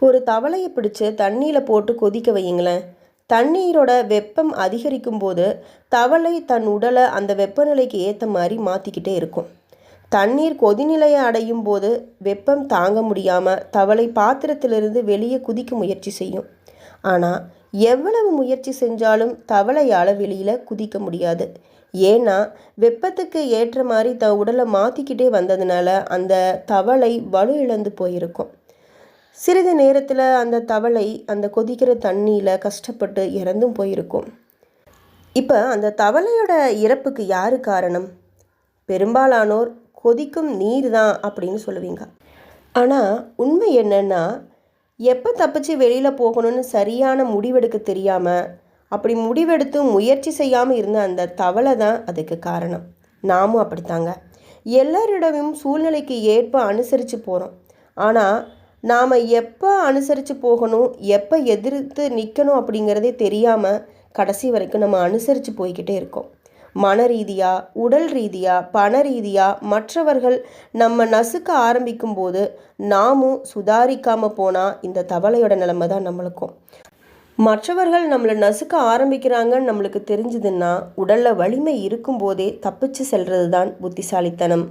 ஒரு தவளையை பிடிச்சு தண்ணியில் போட்டு கொதிக்க வையுங்களேன். தண்ணீரோட வெப்பம் அதிகரிக்கும் போது தவளை தன் உடலை அந்த வெப்பநிலைக்கு ஏற்ற மாதிரி மாற்றிக்கிட்டே இருக்கும். தண்ணீர் கொதிநிலையை அடையும் போது வெப்பம் தாங்க முடியாமல் தவளை பாத்திரத்திலிருந்து வெளியே குதிக்க முயற்சி செய்யும். ஆனால் எவ்வளவு முயற்சி செஞ்சாலும் தவளையால் வெளியில் குதிக்க முடியாது. ஏன்னா வெப்பத்துக்கு ஏற்ற மாதிரி த உடலை மாற்றிக்கிட்டே வந்ததுனால அந்த தவளை வலு இழந்து போயிருக்கும். சிறிது நேரத்தில் அந்த தவளை அந்த கொதிக்கிற தண்ணியில் கஷ்டப்பட்டு இறந்தும் போயிருக்கும். இப்போ அந்த தவளையோட இறப்புக்கு யார் காரணம்? பெரும்பாலானோர் கொதிக்கும் நீர் தான் அப்படின்னு சொல்லுவீங்க. ஆனால் உண்மை என்னென்னா எப்போ தப்பிச்சு வெளியில் போகணும்னு சரியான முடிவெடுக்க தெரியாமல் அப்படி முடிவெடுத்து முயற்சி செய்யாமல் இருந்த அந்த தவளை தான் அதுக்கு காரணம். நாமும் அப்படித்தாங்க. எல்லாரிடமும் சூழ்நிலைக்கு ஏற்ப அனுசரித்து போகிறோம் ஆனால் நாம் எப்போ அனுசரித்து போகணும் எப்போ எதிர்த்து நிற்கணும் அப்படிங்கிறதே தெரியாமல் கடைசி வரைக்கும் நம்ம அனுசரித்து போய்கிட்டே இருக்கோம். மன ரீதியாக உடல் ரீதியாக பண ரீதியாக மற்றவர்கள் நம்ம நசுக்க ஆரம்பிக்கும் போது நாமும் சுதாரிக்காமல் போனால் இந்த தவளையோட நிலைமை தான் நம்மளுக்கும். மற்றவர்கள் நம்மளை நசுக்க ஆரம்பிக்கிறாங்கன்னு நம்மளுக்கு தெரிஞ்சதுன்னா உடலில் வலிமை இருக்கும்போதே தப்பிச்சு செல்றது தான் புத்திசாலித்தனம்.